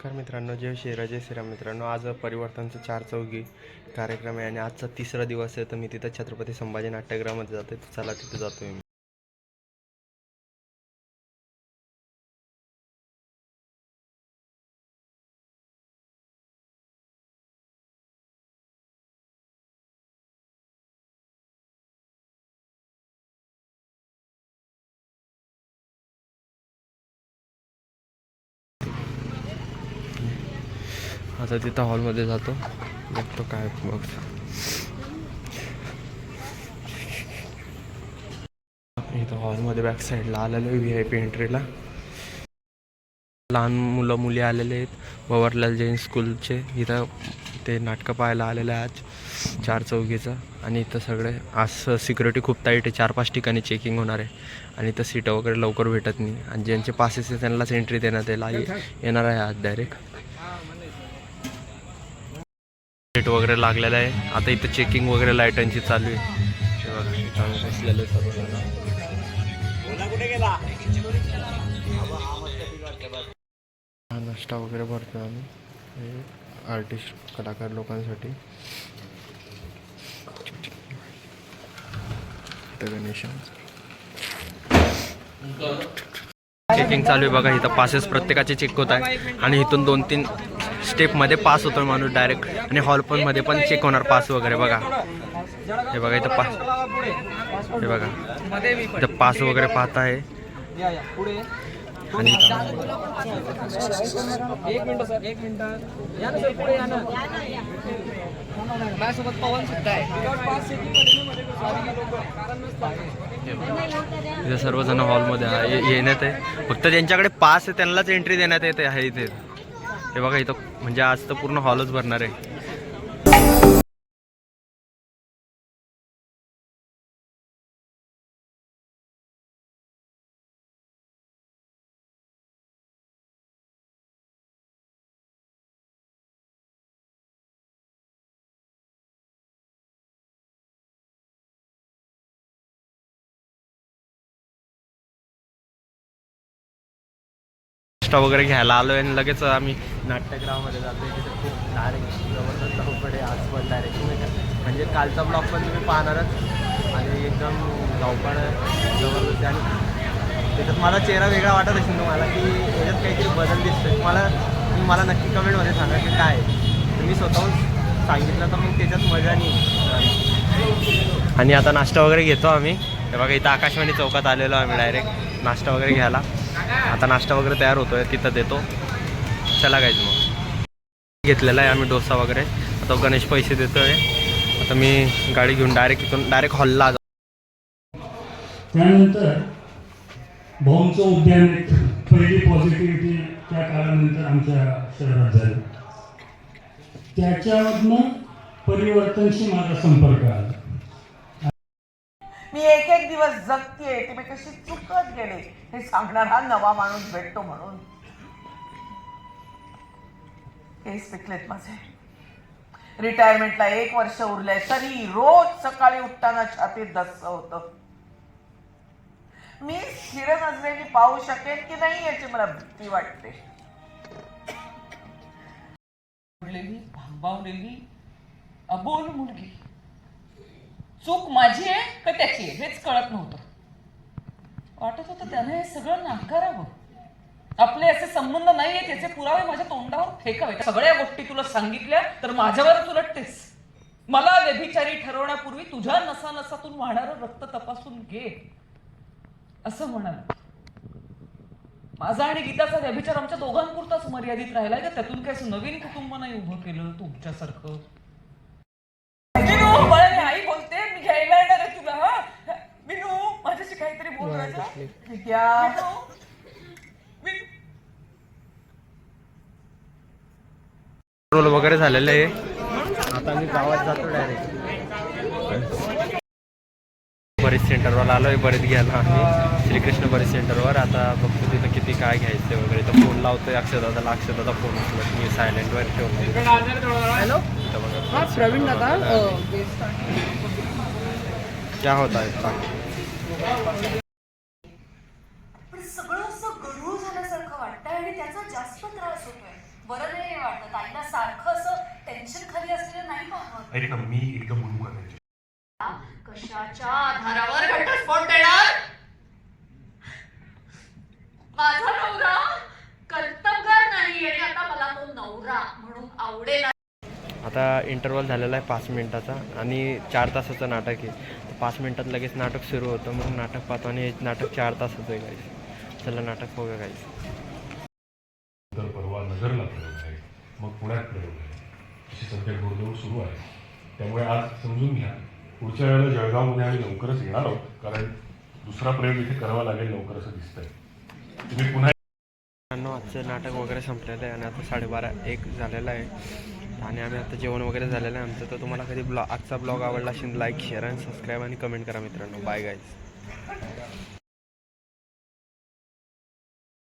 नमस्कार मित्रांनो जय श्री जय श्रीराम मित्रांनो. आज परिवर्तनचं चार चौघी कार्यक्रम आहे आणि आजचा तिसरा दिवस आहे. तर मी तिथं छत्रपती संभाजी नाट्यगृहामध्ये जाते चला तिथं जातो मी. आता तिथं हॉलमध्ये जातो. बघतो काय मग. इथं हॉलमध्ये बॅक साईडला आलेलो आहे व्ही आय पी एंट्रीला लहान मुलं मुली आलेले आहेत. भवरलाल जैन स्कूलचे इथं ते नाटकं पाहायला आलेलं आहे आज. चार चौघीचं. आणि इथं सगळे आज सिक्युरिटी खूप टाईट आहे. चार पाच ठिकाणी चेकिंग होणार आहे. आणि इथं सीटं वगैरे लवकर भेटत नाही. आणि ज्यांचे पासेस आहे त्यांनाच एंट्री देण्यात येईल. येणार आहे आज डायरेक्ट लाइट वगैरे लागलेलं आहे. आता इथं चेकिंग वगैरे लाईटांची चालू आहे. बसलेलो. हा नाश्ता वगैरे भरतो आम्ही. आर्टिस्ट कलाकार लोकांसाठी. चेकिंग चालू आहे बघा इथं पासेस प्रत्येकाचे चेक होत आहे. आणि इथून दोन तीन स्टेपमध्ये पास होतो माणूस डायरेक्ट. आणि हॉल पण मध्ये पण चेक होणार पास वगैरे बघा. हे बघा इथं पास हे बघा. इथं पास वगैरे पाहत आहे. आणि सर्वजण हॉलमध्ये येण्यात आहे. फक्त ज्यांच्याकडे पास आहे त्यांनाच एंट्री देण्यात येते आहे इथे. हे बघा इथं म्हणजे आज तर पूर्ण हॉलच भरणार आहे. नाश्ता वगैरे घ्यायला आलो आहे आणि लगेच आम्ही नाट्यगृहामध्ये जातो तिथे खूप डायरेक्ट जबरदस्त धावपळ आहे आज पण डायरेक्ट म्हणजे कालचा ब्लॉग पण तुम्ही पाहणारच. आणि एकदम धावपळ जबरदस्त. आणि त्याच्यात मला चेहरा वेगळा वाटत असेल तुम्हाला की याच्यात काहीतरी बदल दिसतोय. तुम्हाला तुम्ही मला नक्की कमेंटमध्ये सांगा की काय तुम्ही तर मी स्वतःहून सांगितलं तर मग त्याच्यात मजा नाही आणि आता नाश्ता वगैरे घेतो आम्ही. हे बघा इथं आकाशवाणी चौकात आलेलो आम्ही डायरेक्ट नाश्ता वगैरे घ्यायला. आता नाश्ता वगैरे तयार होतोय तिथं देतो. चला गायच मग. घेतलेला आहे आम्ही डोसा वगैरे. आता गणेश पैसे देतोय. आता मी गाडी घेऊन डायरेक्ट इथून डायरेक्ट हॉलला त्यानंतर भाऊंचं उद्यान पहिली पॉझिटिव्हिटी त्या काळानंतर आमच्या शहरात झाली. त्याच्यामधनं परिवर्तनशी माझा संपर्क आला. मी एक एक दिवस जगतीये ते मी कशी चुकत गेले हे सांगणारा नवा माणूस भेटतो म्हणून. केस पिकलेत माझे. रिटायरमेंटला एक वर्ष उरलंय तरी रोज सकाळी उठताना छातीत दस्त होत. मी स्थिर नजरेने पाहू शकेन की नाही याची मला भीती वाटते. उडलेली भांबावलेली अबोल मुलगी. चूक माझी आहे का त्याची आहे? हेच कळत नव्हतं. वाटत होतं त्याने हे सगळं नाकारावं. आपले असे संबंध नाही आहेत याचे पुरावे माझ्या तोंडावर फेकावे. सगळ्या गोष्टी तुला सांगितल्या तर माझ्यावरच उलटतेस मला व्यभिचारी ठरवण्यापूर्वी तुझ्या नसा नसातून वाहणारं रक्त तपासून घे. असं म्हणाल. माझा आणि गीताचा व्यभिचार आमच्या दोघांपुरताच मर्यादित राहिलाय का? त्यातून काय असं नवीन कुटुंब नाही उभं केलं तुमच्यासारखं? काहीतरी. रोल वगैरे झालेलं आहे. आता मी गावात जातो डायरेक्ट बरेच सेंटरवर आलोय बरेच घ्यायला आम्ही. श्रीकृष्ण बरेच सेंटरवर आता बघतो तिथं किती काय घ्यायचं वगैरे. तर फोन लावतोय अक्षदादाला अक्षदादा फोन उचलत मी सायलेंटवर ठेवतो हॅलो? इथं बघा. हा प्रवीण दादा. क्या होता है पण सगळं असं गढूळ झाल्यासारखं वाटतंय आणि त्याचा जास्त त्रास होतोय. बरं नाही वाटत. आईला सारखं असं टेन्शन खाली असलेलं नाही पाहत. मी? कशाच्या आधारावर घटस्फोट देणार माझा नवरा कर्तबगार नाही आणि आता मला तो नवरा म्हणून आवडेल आता इंटरवल झालेला आहे पाच मिनिटाचा आणि चार तासाचं नाटक आहे. तर पाच मिनिटात लगेच नाटक सुरू होतं मग नाटक पाहतो आणि नाटक चार तासाचं आहे गाईस चला नाटक बघूया गाईस तर परवा नगरला प्रयोग आहे मग पुण्यात प्रयोग आहे. अशी सध्या घोडदौड सुरू आहे. त्यामुळे आज समजून घ्या पुढच्या वेळेला जळगावमध्ये आम्ही लवकरच येणार आहोत कारण दुसरा प्रयोग इथे करावा लागेल लवकर असं दिसतंय. तुम्ही पुन्हा आजचं नाटक वगैरे संपलेलं आहे आणि आता साडेबारा एक झालेलं आहे. आणि आम्ही आता जेवण वगैरे झालेलं आहे आमचं. तर तुम्हाला कधी ब्लॉग आजचा ब्लॉग आवडला असेल लाईक शेअर आणि सबस्क्राईब आणि कमेंट करा मित्रांनो. Bye guys